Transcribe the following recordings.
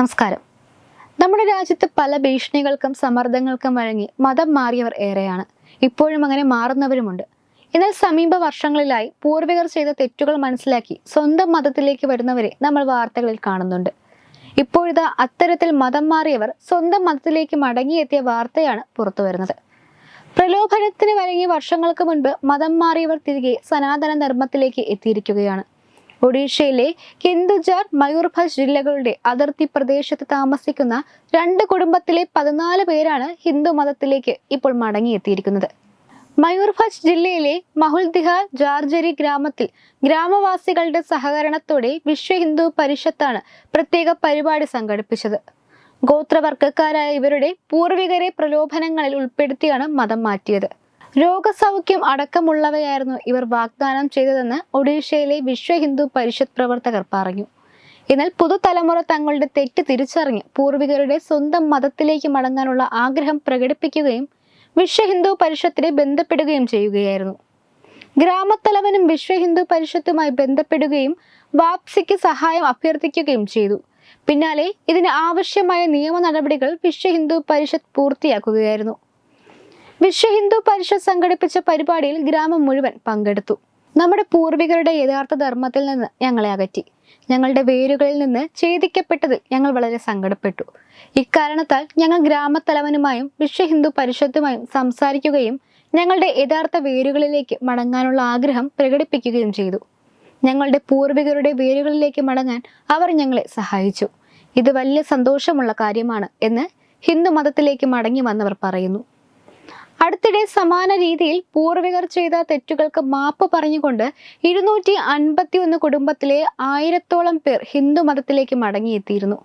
നമസ്കാരം. നമ്മുടെ രാജ്യത്ത് പല ഭീഷണികൾക്കും സമ്മർദ്ദങ്ങൾക്കും വഴങ്ങി മതം മാറിയവർ ഏറെയാണ്. ഇപ്പോഴും അങ്ങനെ മാറുന്നവരുമുണ്ട്. എന്നാൽ സമീപ വർഷങ്ങളിലായി പൂർവികർ ചെയ്ത തെറ്റുകൾ മനസ്സിലാക്കി സ്വന്തം മതത്തിലേക്ക് വരുന്നവരെ നമ്മൾ വാർത്തകളിൽ കാണുന്നുണ്ട്. ഇപ്പോഴിതാ അത്തരത്തിൽ മതം മാറിയവർ സ്വന്തം മതത്തിലേക്ക് മടങ്ങിയെത്തിയ വാർത്തയാണ് പുറത്തു വരുന്നത്. പ്രലോഭനത്തിന് വഴങ്ങി വർഷങ്ങൾക്ക് മുൻപ് മതം മാറിയവർ തിരികെ സനാതന ധർമ്മത്തിലേക്ക് എത്തിയിരിക്കുകയാണ്. ഒഡീഷയിലെ കെന്ദുജാർ മയൂർഭഞ്ച് ജില്ലകളുടെ അതിർത്തി പ്രദേശത്ത് താമസിക്കുന്ന രണ്ട് കുടുംബത്തിലെ പതിനാല് പേരാണ് ഹിന്ദു മതത്തിലേക്ക് ഇപ്പോൾ മടങ്ങിയെത്തിയിരിക്കുന്നത്. മയൂർഭഞ്ച് ജില്ലയിലെ മഹുൽദിഹ ജാർജരി ഗ്രാമത്തിൽ ഗ്രാമവാസികളുടെ സഹകരണത്തോടെ വിശ്വ ഹിന്ദു പരിഷത്താണ് പ്രത്യേക പരിപാടി സംഘടിപ്പിച്ചത്. ഗോത്രവർഗക്കാരായ ഇവരുടെ പൂർവികരെ പ്രലോഭനങ്ങളിൽ ഉൾപ്പെടുത്തിയാണ് മതം മാറ്റിയത്. രോഗസൗഖ്യം അടക്കമുള്ളവയായിരുന്നു ഇവർ വാഗ്ദാനം ചെയ്തതെന്ന് ഒഡീഷയിലെ വിശ്വ ഹിന്ദു പരിഷത്ത് പ്രവർത്തകർ പറഞ്ഞു. എന്നാൽ പുതുതലമുറ തങ്ങളുടെ തെറ്റ് തിരിച്ചറിഞ്ഞ് പൂർവികരുടെ സ്വന്തം മതത്തിലേക്ക് മടങ്ങാനുള്ള ആഗ്രഹം പ്രകടിപ്പിക്കുകയും വിശ്വ ഹിന്ദു പരിഷത്തിനെ ബന്ധപ്പെടുകയും ചെയ്യുകയായിരുന്നു. ഗ്രാമത്തലവനും വിശ്വ ഹിന്ദു പരിഷത്തുമായി ബന്ധപ്പെടുകയും വാപ്സിക്ക് സഹായം അഭ്യർത്ഥിക്കുകയും ചെയ്തു. പിന്നാലെ ഇതിന് ആവശ്യമായ നിയമ നടപടികൾ വിശ്വ ഹിന്ദു പരിഷത്ത് പൂർത്തിയാക്കുകയായിരുന്നു. വിശ്വ ഹിന്ദു പരിഷത്ത് സംഘടിപ്പിച്ച പരിപാടിയിൽ ഗ്രാമം മുഴുവൻ പങ്കെടുത്തു. നമ്മുടെ പൂർവികരുടെ യഥാർത്ഥ ധർമ്മത്തിൽ നിന്ന് ഞങ്ങളെ അകറ്റി. ഞങ്ങളുടെ വേരുകളിൽ നിന്ന് ഛേദിക്കപ്പെട്ടതിൽ ഞങ്ങൾ വളരെ സങ്കടപ്പെട്ടു. ഇക്കാരണത്താൽ ഞങ്ങൾ ഗ്രാമത്തലവനുമായും വിശ്വ ഹിന്ദു പരിഷത്തുമായും സംസാരിക്കുകയും ഞങ്ങളുടെ യഥാർത്ഥ വേരുകളിലേക്ക് മടങ്ങാനുള്ള ആഗ്രഹം പ്രകടിപ്പിക്കുകയും ചെയ്തു. ഞങ്ങളുടെ പൂർവികരുടെ വേരുകളിലേക്ക് മടങ്ങാൻ അവർ ഞങ്ങളെ സഹായിച്ചു. ഇത് വലിയ സന്തോഷമുള്ള കാര്യമാണ് എന്ന് ഹിന്ദു മതത്തിലേക്ക് മടങ്ങി വന്നവർ പറയുന്നു. അടുത്തിടെ സമാന രീതിയിൽ പൂർവികർ ചെയ്ത തെറ്റുകൾക്ക് മാപ്പ് പറഞ്ഞുകൊണ്ട് ഇരുന്നൂറ്റി അൻപത്തി ഒന്ന് കുടുംബത്തിലെ ആയിരത്തോളം പേർ ഹിന്ദു മതത്തിലേക്ക് മടങ്ങിയെത്തിയിരുന്നു.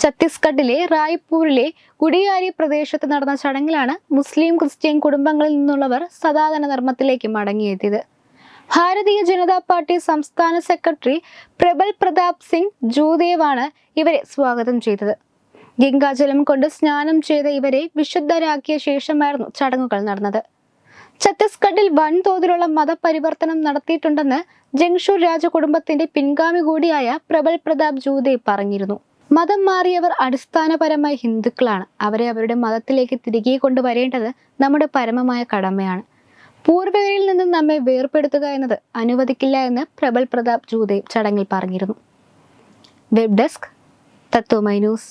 ഛത്തീസ്ഗഡിലെ റായ്പൂരിലെ കുടിയാരി പ്രദേശത്ത് നടന്ന ചടങ്ങിലാണ് മുസ്ലിം ക്രിസ്ത്യൻ കുടുംബങ്ങളിൽ നിന്നുള്ളവർ സനാതന ധർമ്മത്തിലേക്ക് മടങ്ങിയെത്തിയത്. ഭാരതീയ ജനതാ പാർട്ടി സംസ്ഥാന സെക്രട്ടറി പ്രബൽ പ്രതാപ് സിംഗ് ജൂദേവാണ് ഇവരെ സ്വാഗതം ചെയ്തത്. ഗംഗാജലം കൊണ്ട് സ്നാനം ചെയ്ത ഇവരെ വിശുദ്ധരാക്കിയ ശേഷമായിരുന്നു ചടങ്ങുകൾ നടന്നത്. ഛത്തീസ്ഗഡിൽ വൻതോതിലുള്ള മതപരിവർത്തനം നടത്തിയിട്ടുണ്ടെന്ന് ജംഗ്ഷൂർ രാജകുടുംബത്തിന്റെ പിൻഗാമി കൂടിയായ പ്രബൽ പ്രതാപ് ജൂദേവ് പറഞ്ഞിരുന്നു. മതം മാറിയവർ അടിസ്ഥാനപരമായി ഹിന്ദുക്കളാണ്. അവരെ അവരുടെ മതത്തിലേക്ക് തിരികെ കൊണ്ടുവരേണ്ടത് നമ്മുടെ പരമമായ കടമയാണ്. പൂർവികരിൽ നിന്നും നമ്മെ വേർപെടുത്തുക എന്നത് അനുവദിക്കില്ല എന്ന് പ്രബൽ പ്രതാപ് ജൂദേവ് ചടങ്ങിൽ പറഞ്ഞിരുന്നു. Web desk Tatwamayi news.